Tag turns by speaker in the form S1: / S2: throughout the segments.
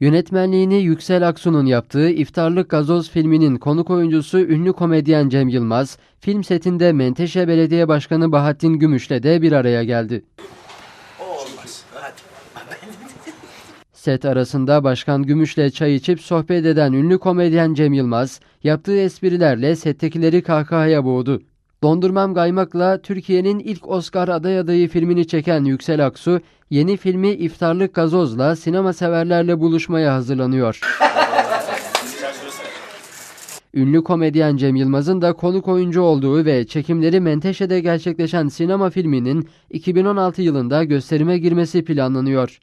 S1: Yönetmenliğini Yüksel Aksu'nun yaptığı İftarlık Gazoz filminin konuk oyuncusu ünlü komedyen Cem Yılmaz, film setinde Menteşe Belediye Başkanı Bahattin Gümüş'le de bir araya geldi. Set arasında Başkan Gümüş'le çay içip sohbet eden ünlü komedyen Cem Yılmaz, yaptığı esprilerle settekileri kahkahaya boğdu. Dondurmam Gaymak'la Türkiye'nin ilk Oscar aday adayı filmini çeken Yüksel Aksu, yeni filmi İftarlık Gazoz'la sinema severlerle buluşmaya hazırlanıyor. Ünlü komedyen Cem Yılmaz'ın da konuk oyuncu olduğu ve çekimleri Menteşe'de gerçekleşen sinema filminin 2016 yılında gösterime girmesi planlanıyor.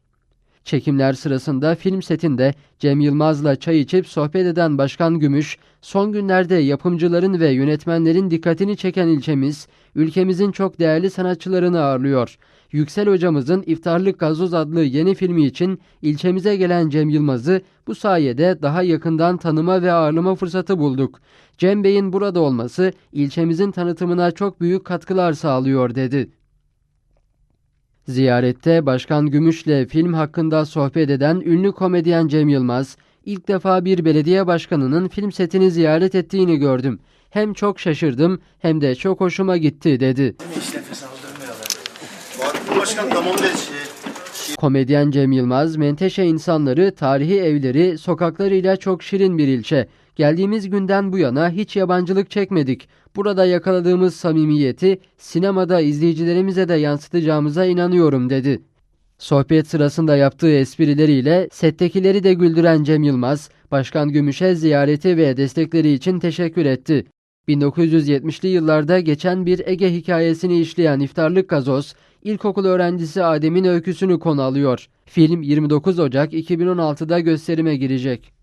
S1: Çekimler sırasında film setinde Cem Yılmaz'la çay içip sohbet eden Başkan Gümüş, son günlerde yapımcıların ve yönetmenlerin dikkatini çeken ilçemiz, ülkemizin çok değerli sanatçılarını ağırlıyor. Yüksel hocamızın İftarlık Gazoz adlı yeni filmi için ilçemize gelen Cem Yılmaz'ı bu sayede daha yakından tanıma ve ağırlama fırsatı bulduk. Cem Bey'in burada olması ilçemizin tanıtımına çok büyük katkılar sağlıyor dedi. Ziyarette Başkan Gümüş'le film hakkında sohbet eden ünlü komedyen Cem Yılmaz, ilk defa bir belediye başkanının film setini ziyaret ettiğini gördüm. Hem çok şaşırdım hem de çok hoşuma gitti dedi. Komedyen Cem Yılmaz, Menteşe insanları, tarihi evleri, sokaklarıyla çok şirin bir ilçe. Geldiğimiz günden bu yana hiç yabancılık çekmedik. Burada yakaladığımız samimiyeti sinemada izleyicilerimize de yansıtacağımıza inanıyorum dedi. Sohbet sırasında yaptığı esprileriyle settekileri de güldüren Cem Yılmaz, Başkan Gümüş'e ziyareti ve destekleri için teşekkür etti. 1970'li yıllarda geçen bir Ege hikayesini işleyen İftarlık Gazoz, ilkokul öğrencisi Adem'in öyküsünü konu alıyor. Film 29 Ocak 2016'da gösterime girecek.